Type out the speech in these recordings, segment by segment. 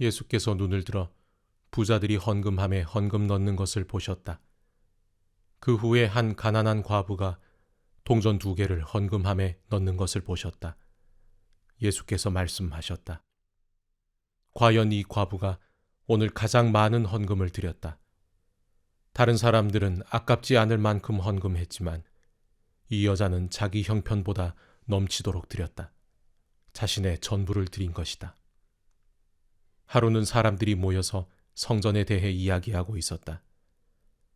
예수께서 눈을 들어 부자들이 헌금함에 헌금 넣는 것을 보셨다. 그 후에 한 가난한 과부가 동전 두 개를 헌금함에 넣는 것을 보셨다. 예수께서 말씀하셨다. 과연 이 과부가 오늘 가장 많은 헌금을 드렸다. 다른 사람들은 아깝지 않을 만큼 헌금했지만 이 여자는 자기 형편보다 넘치도록 드렸다. 자신의 전부를 드린 것이다. 하루는 사람들이 모여서 성전에 대해 이야기하고 있었다.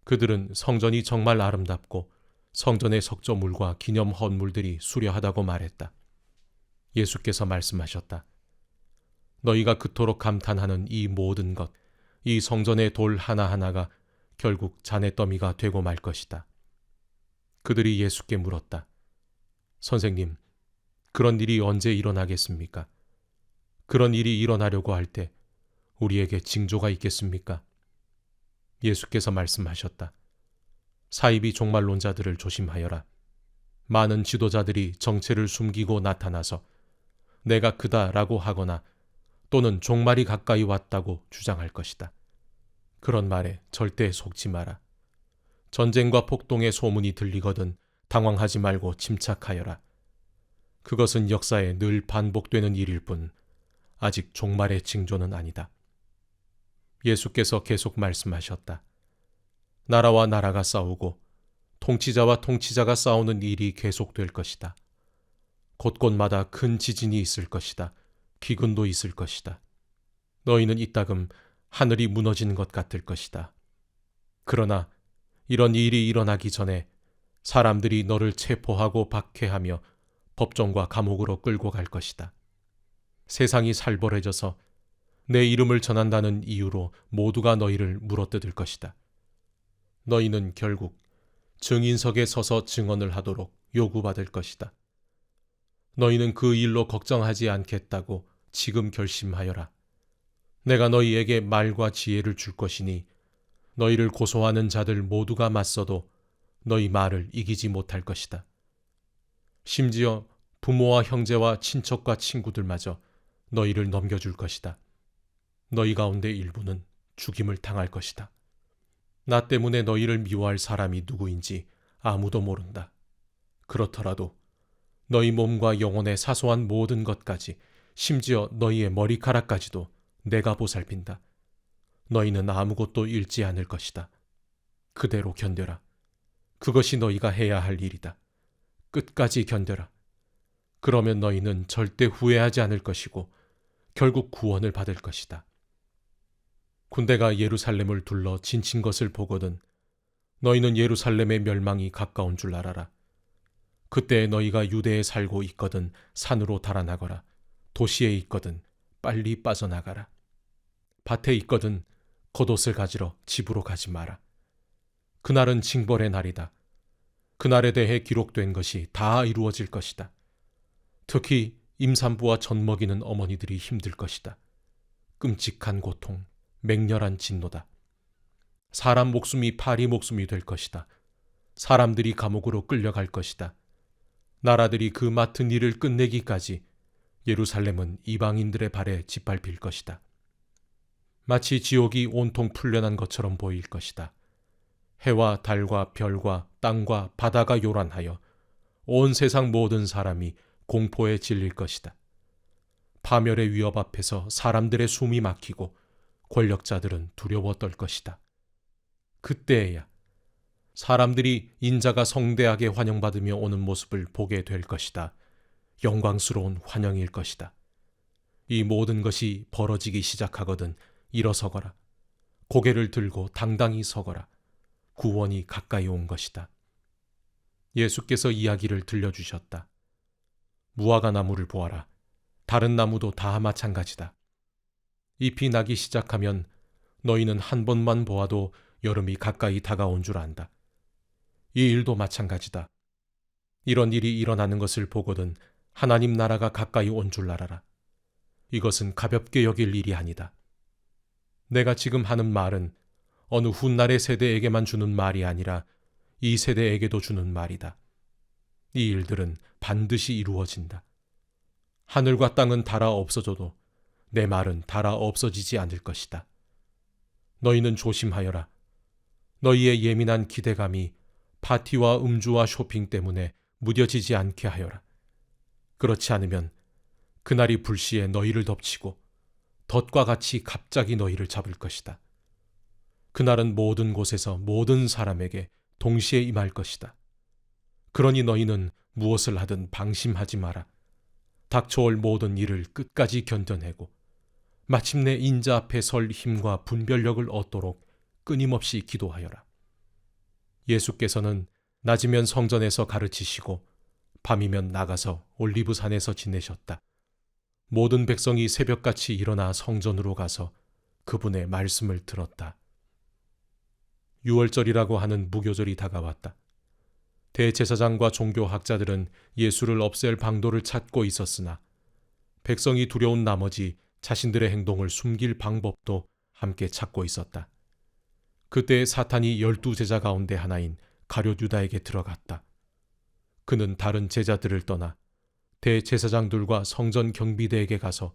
그들은 성전이 정말 아름답고 성전의 석조물과 기념 헌물들이 수려하다고 말했다. 예수께서 말씀하셨다. 너희가 그토록 감탄하는 이 모든 것, 이 성전의 돌 하나하나가 결국 자네 더미가 되고 말 것이다. 그들이 예수께 물었다. 선생님, 그런 일이 언제 일어나겠습니까? 그런 일이 일어나려고 할 때 우리에게 징조가 있겠습니까? 예수께서 말씀하셨다. 사이비 종말론자들을 조심하여라. 많은 지도자들이 정체를 숨기고 나타나서 내가 그다라고 하거나 또는 종말이 가까이 왔다고 주장할 것이다. 그런 말에 절대 속지 마라. 전쟁과 폭동의 소문이 들리거든 당황하지 말고 침착하여라. 그것은 역사에 늘 반복되는 일일 뿐 아직 종말의 징조는 아니다. 예수께서 계속 말씀하셨다. 나라와 나라가 싸우고 통치자와 통치자가 싸우는 일이 계속될 것이다. 곳곳마다 큰 지진이 있을 것이다. 기근도 있을 것이다. 너희는 이따금 하늘이 무너지는 것 같을 것이다. 그러나 이런 일이 일어나기 전에 사람들이 너를 체포하고 박해하며 법정과 감옥으로 끌고 갈 것이다. 세상이 살벌해져서 내 이름을 전한다는 이유로 모두가 너희를 물어뜯을 것이다. 너희는 결국 증인석에 서서 증언을 하도록 요구받을 것이다. 너희는 그 일로 걱정하지 않겠다고 지금 결심하여라. 내가 너희에게 말과 지혜를 줄 것이니 너희를 고소하는 자들 모두가 맞서도 너희 말을 이기지 못할 것이다. 심지어 부모와 형제와 친척과 친구들마저 너희를 넘겨줄 것이다. 너희 가운데 일부는 죽임을 당할 것이다. 나 때문에 너희를 미워할 사람이 누구인지 아무도 모른다. 그렇더라도 너희 몸과 영혼의 사소한 모든 것까지 심지어 너희의 머리카락까지도 내가 보살핀다. 너희는 아무것도 잃지 않을 것이다. 그대로 견뎌라. 그것이 너희가 해야 할 일이다. 끝까지 견뎌라. 그러면 너희는 절대 후회하지 않을 것이고 결국 구원을 받을 것이다. 군대가 예루살렘을 둘러 진친 것을 보거든 너희는 예루살렘의 멸망이 가까운 줄 알아라. 그때 너희가 유대에 살고 있거든 산으로 달아나거라. 도시에 있거든 빨리 빠져나가라. 밭에 있거든 겉옷을 가지러 집으로 가지 마라. 그날은 징벌의 날이다. 그날에 대해 기록된 것이 다 이루어질 것이다. 특히 임산부와 젖 먹이는 어머니들이 힘들 것이다. 끔찍한 고통, 맹렬한 진노다. 사람 목숨이 파리 목숨이 될 것이다. 사람들이 감옥으로 끌려갈 것이다. 나라들이 그 맡은 일을 끝내기까지 예루살렘은 이방인들의 발에 짓밟힐 것이다. 마치 지옥이 온통 풀려난 것처럼 보일 것이다. 해와 달과 별과 땅과 바다가 요란하여 온 세상 모든 사람이 공포에 질릴 것이다. 파멸의 위협 앞에서 사람들의 숨이 막히고 권력자들은 두려워 떨 것이다. 그때에야 사람들이 인자가 성대하게 환영받으며 오는 모습을 보게 될 것이다. 영광스러운 환영일 것이다. 이 모든 것이 벌어지기 시작하거든 일어서거라. 고개를 들고 당당히 서거라. 구원이 가까이 온 것이다. 예수께서 이야기를 들려주셨다. 무화과 나무를 보아라. 다른 나무도 다 마찬가지다. 잎이 나기 시작하면 너희는 한 번만 보아도 여름이 가까이 다가온 줄 안다. 이 일도 마찬가지다. 이런 일이 일어나는 것을 보거든 하나님 나라가 가까이 온 줄 알아라. 이것은 가볍게 여길 일이 아니다. 내가 지금 하는 말은 어느 훗날의 세대에게만 주는 말이 아니라 이 세대에게도 주는 말이다. 이 일들은 반드시 이루어진다. 하늘과 땅은 닳아 없어져도 내 말은 달아 없어지지 않을 것이다. 너희는 조심하여라. 너희의 예민한 기대감이 파티와 음주와 쇼핑 때문에 무뎌지지 않게 하여라. 그렇지 않으면 그날이 불시에 너희를 덮치고 덫과 같이 갑자기 너희를 잡을 것이다. 그날은 모든 곳에서 모든 사람에게 동시에 임할 것이다. 그러니 너희는 무엇을 하든 방심하지 마라. 닥쳐올 모든 일을 끝까지 견뎌내고 마침내 인자 앞에 설 힘과 분별력을 얻도록 끊임없이 기도하여라. 예수께서는 낮이면 성전에서 가르치시고 밤이면 나가서 올리브산에서 지내셨다. 모든 백성이 새벽같이 일어나 성전으로 가서 그분의 말씀을 들었다. 유월절이라고 하는 무교절이 다가왔다. 대제사장과 종교학자들은 예수를 없앨 방도를 찾고 있었으나 백성이 두려운 나머지 자신들의 행동을 숨길 방법도 함께 찾고 있었다. 그때 사탄이 열두 제자 가운데 하나인 가룟 유다에게 들어갔다. 그는 다른 제자들을 떠나 대제사장들과 성전 경비대에게 가서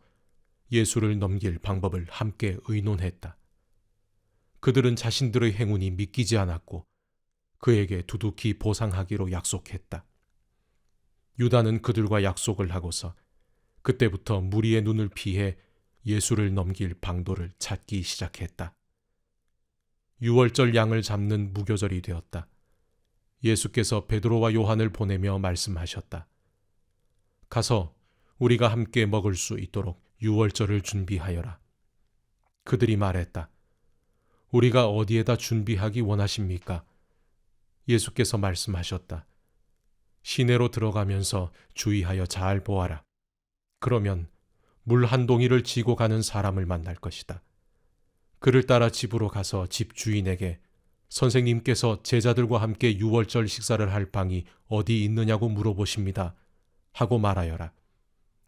예수를 넘길 방법을 함께 의논했다. 그들은 자신들의 행운이 믿기지 않았고 그에게 두둑히 보상하기로 약속했다. 유다는 그들과 약속을 하고서 그때부터 무리의 눈을 피해 예수를 넘길 방도를 찾기 시작했다. 유월절 양을 잡는 무교절이 되었다. 예수께서 베드로와 요한을 보내며 말씀하셨다. 가서 우리가 함께 먹을 수 있도록 유월절을 준비하여라. 그들이 말했다. 우리가 어디에다 준비하기 원하십니까? 예수께서 말씀하셨다. 시내로 들어가면서 주의하여 잘 보아라. 그러면 물 한 동이를 지고 가는 사람을 만날 것이다. 그를 따라 집으로 가서 집 주인에게 선생님께서 제자들과 함께 유월절 식사를 할 방이 어디 있느냐고 물어보십니다. 하고 말하여라.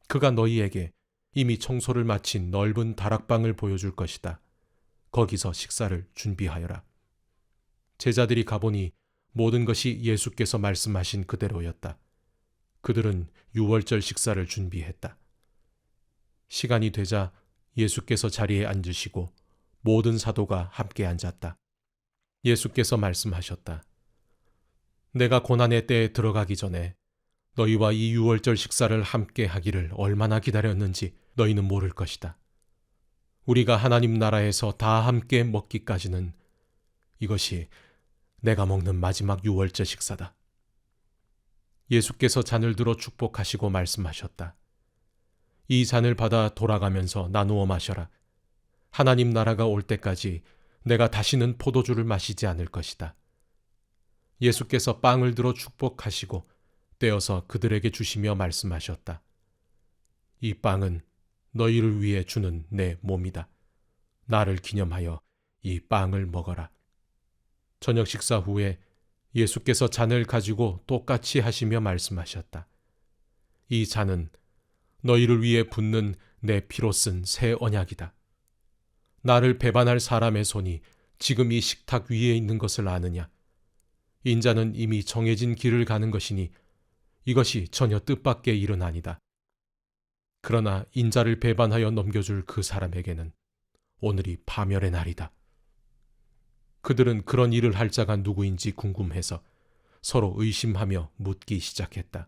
그가 너희에게 이미 청소를 마친 넓은 다락방을 보여줄 것이다. 거기서 식사를 준비하여라. 제자들이 가보니 모든 것이 예수께서 말씀하신 그대로였다. 그들은 유월절 식사를 준비했다. 시간이 되자 예수께서 자리에 앉으시고 모든 사도가 함께 앉았다. 예수께서 말씀하셨다. 내가 고난의 때에 들어가기 전에 너희와 이 유월절 식사를 함께 하기를 얼마나 기다렸는지 너희는 모를 것이다. 우리가 하나님 나라에서 다 함께 먹기까지는 이것이 내가 먹는 마지막 유월절 식사다. 예수께서 잔을 들어 축복하시고 말씀하셨다. 이 잔을 받아 돌아가면서 나누어 마셔라. 하나님 나라가 올 때까지 내가 다시는 포도주를 마시지 않을 것이다. 예수께서 빵을 들어 축복하시고 떼어서 그들에게 주시며 말씀하셨다. 이 빵은 너희를 위해 주는 내 몸이다. 나를 기념하여 이 빵을 먹어라. 저녁 식사 후에 예수께서 잔을 가지고 똑같이 하시며 말씀하셨다. 이 잔은 너희를 위해 붓는 내 피로 쓴 새 언약이다. 나를 배반할 사람의 손이 지금 이 식탁 위에 있는 것을 아느냐? 인자는 이미 정해진 길을 가는 것이니 이것이 전혀 뜻밖의 일은 아니다. 그러나 인자를 배반하여 넘겨줄 그 사람에게는 오늘이 파멸의 날이다. 그들은 그런 일을 할 자가 누구인지 궁금해서 서로 의심하며 묻기 시작했다.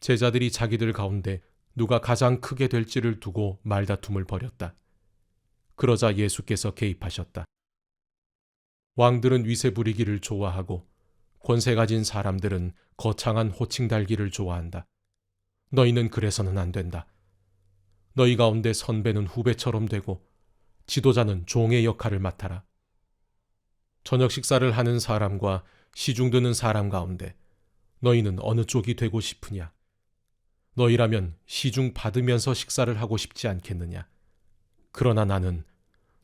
제자들이 자기들 가운데 누가 가장 크게 될지를 두고 말다툼을 벌였다. 그러자 예수께서 개입하셨다. 왕들은 위세 부리기를 좋아하고 권세 가진 사람들은 거창한 호칭 달기를 좋아한다. 너희는 그래서는 안 된다. 너희 가운데 선배는 후배처럼 되고 지도자는 종의 역할을 맡아라. 저녁 식사를 하는 사람과 시중 드는 사람 가운데 너희는 어느 쪽이 되고 싶으냐? 너희라면 시중 받으면서 식사를 하고 싶지 않겠느냐? 그러나 나는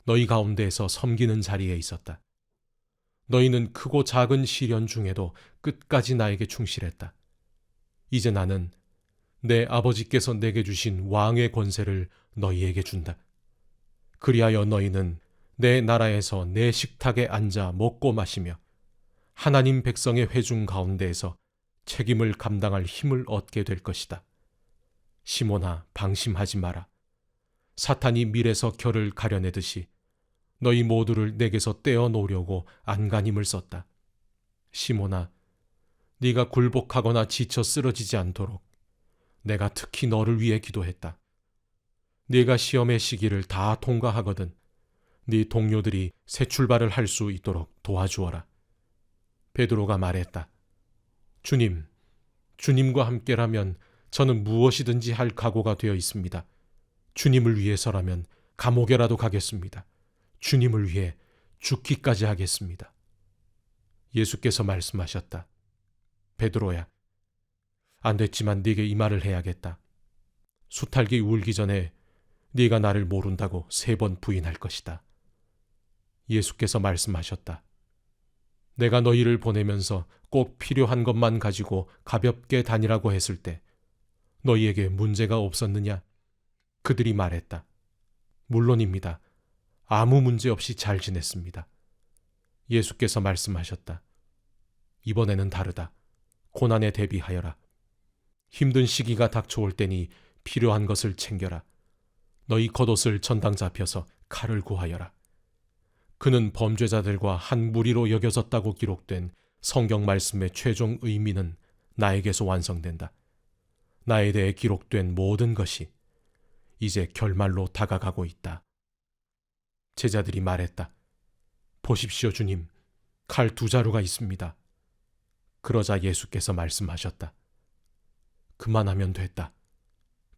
너희 가운데에서 섬기는 자리에 있었다. 너희는 크고 작은 시련 중에도 끝까지 나에게 충실했다. 이제 나는 내 아버지께서 내게 주신 왕의 권세를 너희에게 준다. 그리하여 너희는 내 나라에서 내 식탁에 앉아 먹고 마시며 하나님 백성의 회중 가운데에서 책임을 감당할 힘을 얻게 될 것이다. 시몬아, 방심하지 마라. 사탄이 밀에서 결을 가려내듯이 너희 모두를 내게서 떼어 놓으려고 안간힘을 썼다. 시몬아, 네가 굴복하거나 지쳐 쓰러지지 않도록 내가 특히 너를 위해 기도했다. 네가 시험의 시기를 다 통과하거든 네 동료들이 새 출발을 할 수 있도록 도와주어라. 베드로가 말했다. 주님, 주님과 함께라면 저는 무엇이든지 할 각오가 되어 있습니다. 주님을 위해서라면 감옥에라도 가겠습니다. 주님을 위해 죽기까지 하겠습니다. 예수께서 말씀하셨다. 베드로야, 안 됐지만 네게 이 말을 해야겠다. 수탈기 울기 전에 네가 나를 모른다고 세 번 부인할 것이다. 예수께서 말씀하셨다. 내가 너희를 보내면서 꼭 필요한 것만 가지고 가볍게 다니라고 했을 때 너희에게 문제가 없었느냐? 그들이 말했다. 물론입니다. 아무 문제 없이 잘 지냈습니다. 예수께서 말씀하셨다. 이번에는 다르다. 고난에 대비하여라. 힘든 시기가 닥쳐올 때니 필요한 것을 챙겨라. 너희 겉옷을 전당 잡혀서 칼을 구하여라. 그는 범죄자들과 한 무리로 여겨졌다고 기록된 성경 말씀의 최종 의미는 나에게서 완성된다. 나에 대해 기록된 모든 것이 이제 결말로 다가가고 있다. 제자들이 말했다. 보십시오, 주님. 칼 두 자루가 있습니다. 그러자 예수께서 말씀하셨다. 그만하면 됐다.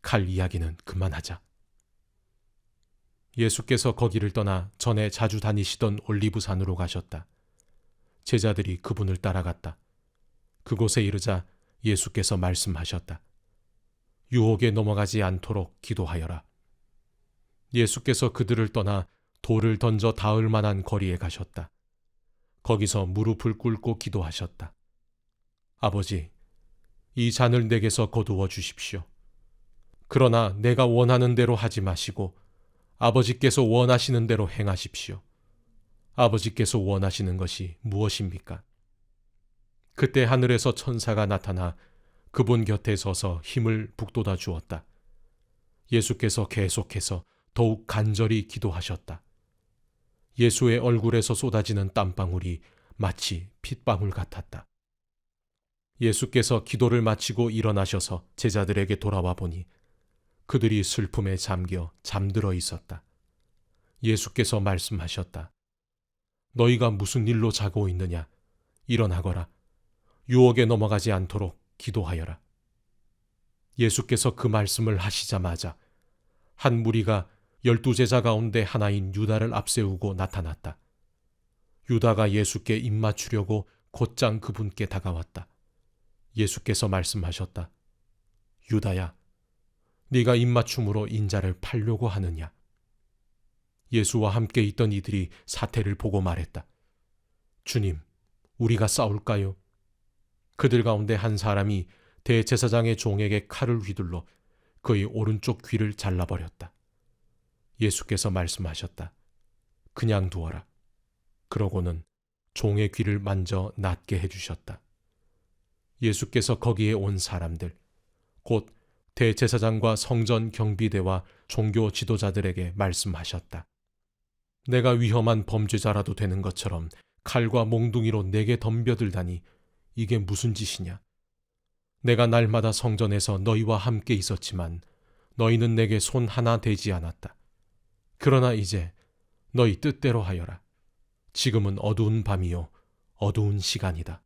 칼 이야기는 그만하자. 예수께서 거기를 떠나 전에 자주 다니시던 올리브산으로 가셨다. 제자들이 그분을 따라갔다. 그곳에 이르자 예수께서 말씀하셨다. 유혹에 넘어가지 않도록 기도하여라. 예수께서 그들을 떠나 돌을 던져 닿을 만한 거리에 가셨다. 거기서 무릎을 꿇고 기도하셨다. 아버지, 이 잔을 내게서 거두어 주십시오. 그러나 내가 원하는 대로 하지 마시고 아버지께서 원하시는 대로 행하십시오. 아버지께서 원하시는 것이 무엇입니까? 그때 하늘에서 천사가 나타나 그분 곁에 서서 힘을 북돋아 주었다. 예수께서 계속해서 더욱 간절히 기도하셨다. 예수의 얼굴에서 쏟아지는 땀방울이 마치 핏방울 같았다. 예수께서 기도를 마치고 일어나셔서 제자들에게 돌아와 보니 그들이 슬픔에 잠겨 잠들어 있었다. 예수께서 말씀하셨다. 너희가 무슨 일로 자고 있느냐? 일어나거라. 유혹에 넘어가지 않도록 기도하여라. 예수께서 그 말씀을 하시자마자 한 무리가 열두 제자 가운데 하나인 유다를 앞세우고 나타났다. 유다가 예수께 입맞추려고 곧장 그분께 다가왔다. 예수께서 말씀하셨다. 유다야, 네가 입맞춤으로 인자를 팔려고 하느냐? 예수와 함께 있던 이들이 사태를 보고 말했다. 주님, 우리가 싸울까요? 그들 가운데 한 사람이 대제사장의 종에게 칼을 휘둘러 그의 오른쪽 귀를 잘라버렸다. 예수께서 말씀하셨다. 그냥 두어라. 그러고는 종의 귀를 만져 낫게 해주셨다. 예수께서 거기에 온 사람들, 곧 대제사장과 성전 경비대와 종교 지도자들에게 말씀하셨다. 내가 위험한 범죄자라도 되는 것처럼 칼과 몽둥이로 내게 덤벼들다니 이게 무슨 짓이냐? 내가 날마다 성전에서 너희와 함께 있었지만 너희는 내게 손 하나 대지 않았다. 그러나 이제 너희 뜻대로 하여라. 지금은 어두운 밤이요, 어두운 시간이다.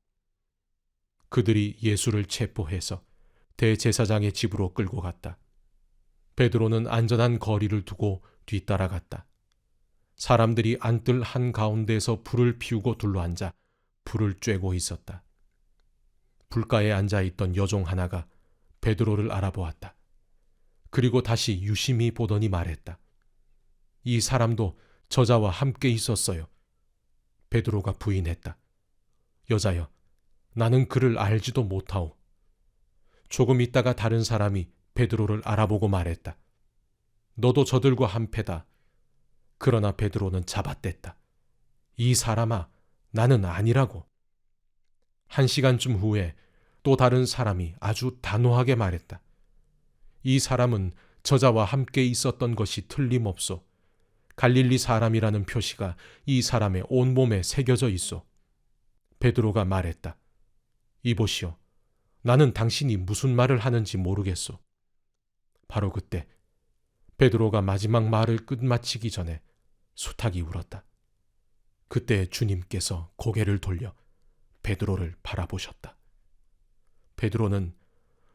그들이 예수를 체포해서 대제사장의 집으로 끌고 갔다. 베드로는 안전한 거리를 두고 뒤따라갔다. 사람들이 안뜰 한 가운데서 불을 피우고 둘러앉아 불을 쬐고 있었다. 불가에 앉아 있던 여종 하나가 베드로를 알아보았다. 그리고 다시 유심히 보더니 말했다. 이 사람도 저자와 함께 있었어요. 베드로가 부인했다. 여자여, 나는 그를 알지도 못하오. 조금 있다가 다른 사람이 베드로를 알아보고 말했다. 너도 저들과 한패다. 그러나 베드로는 잡아댔다. 이 사람아, 나는 아니라고. 한 시간쯤 후에 또 다른 사람이 아주 단호하게 말했다. 이 사람은 저자와 함께 있었던 것이 틀림없소. 갈릴리 사람이라는 표시가 이 사람의 온몸에 새겨져 있어. 베드로가 말했다. 이보시오. 나는 당신이 무슨 말을 하는지 모르겠소. 바로 그때 베드로가 마지막 말을 끝마치기 전에 수탉이 울었다. 그때 주님께서 고개를 돌려 베드로를 바라보셨다. 베드로는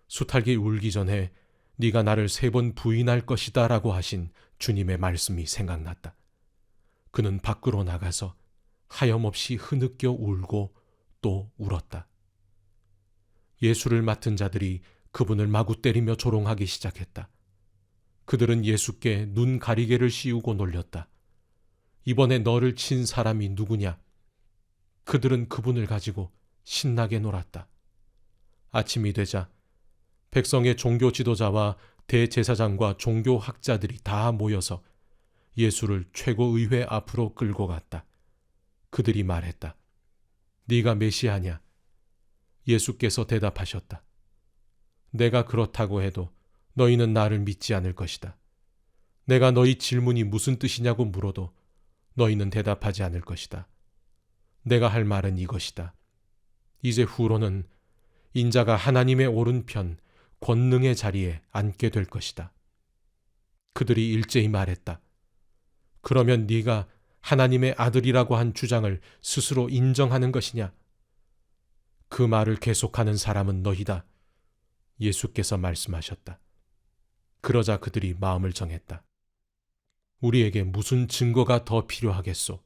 수탉이 울기 전에 네가 나를 세 번 부인할 것이다라고 하신 주님의 말씀이 생각났다. 그는 밖으로 나가서 하염없이 흐느껴 울고 또 울었다. 예수를 맡은 자들이 그분을 마구 때리며 조롱하기 시작했다. 그들은 예수께 눈 가리개를 씌우고 놀렸다. 이번에 너를 친 사람이 누구냐? 그들은 그분을 가지고 신나게 놀았다. 아침이 되자 백성의 종교 지도자와 대제사장과 종교 학자들이 다 모여서 예수를 최고의회 앞으로 끌고 갔다. 그들이 말했다. 네가 메시아냐? 예수께서 대답하셨다. 내가 그렇다고 해도 너희는 나를 믿지 않을 것이다. 내가 너희 질문이 무슨 뜻이냐고 물어도 너희는 대답하지 않을 것이다. 내가 할 말은 이것이다. 이제 후로는 인자가 하나님의 오른편 권능의 자리에 앉게 될 것이다. 그들이 일제히 말했다. 그러면 네가 하나님의 아들이라고 한 주장을 스스로 인정하는 것이냐? 그 말을 계속하는 사람은 너희다. 예수께서 말씀하셨다. 그러자 그들이 마음을 정했다. 우리에게 무슨 증거가 더 필요하겠소?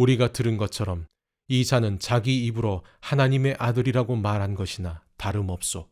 우리가 들은 것처럼 이 자는 자기 입으로 하나님의 아들이라고 말한 것이나 다름없소.